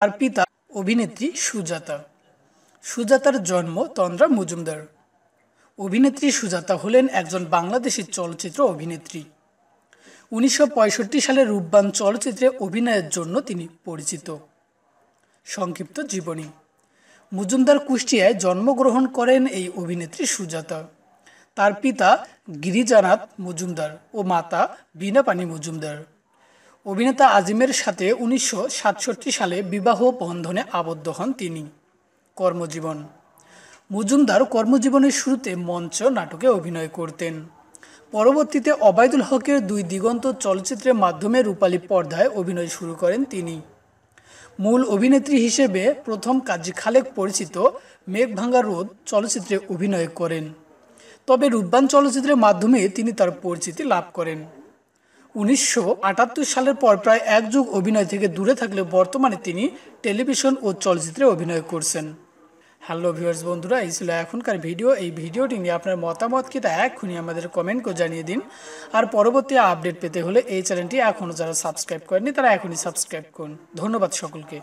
তার পিতা অভিনেত্রী সুজাতা। সুজাতার জন্ম তন্দ্রা মজুমদার। অভিনেত্রী সুজাতা হলেন একজন বাংলাদেশি চলচ্চিত্র অভিনেত্রী। উনিশশো পঁয়ষট্টি সালে রূপবান চলচ্চিত্রে অভিনয়ের জন্য তিনি পরিচিত। সংক্ষিপ্ত জীবনী। মজুমদার কুষ্টিয়ায় জন্মগ্রহণ করেন এই অভিনেত্রী সুজাতা। তার পিতা গিরিজানাথ মজুমদার ও মাতা বীণাপানি মজুমদার। অভিনেতা আজিমের সাথে উনিশশো সাতষট্টি সালে বিবাহ বন্ধনে আবদ্ধ হন তিনি। কর্মজীবন। মজুমদার কর্মজীবনের শুরুতে মঞ্চ নাটকে অভিনয় করতেন। পরবর্তীতে অবায়দুল হকের দুই দিগন্ত চলচ্চিত্রের মাধ্যমে রূপালী পর্দায় অভিনয় শুরু করেন তিনি। মূল অভিনেত্রী হিসেবে প্রথম কাজী খালেক পরিচিত মেঘভাঙ্গা রোদ চলচ্চিত্রে অভিনয় করেন। তবে রূপবান চলচ্চিত্রের মাধ্যমে তিনি তার পরিচিতি লাভ করেন। উনিশশো আটাত্তর সালের পর প্রায় এক যুগ অভিনয় থেকে দূরে থাকলে বর্তমানে তিনি টেলিভিশন ও চলচ্চিত্রে অভিনয় করছেন। হ্যালো ভিউয়ার্স বন্ধুরা, এই ছিল এখনকার ভিডিও। এই ভিডিওটি নিয়ে আপনার মতামত কি তা এক্ষুনি আমাদের কমেন্ট করে জানিয়ে দিন। আর পরবর্তী আপডেট পেতে হলে এই চ্যানেলটি এখনও যারা সাবস্ক্রাইব করেনি তারা এখনই সাবস্ক্রাইব করুন। ধন্যবাদ সকলকে।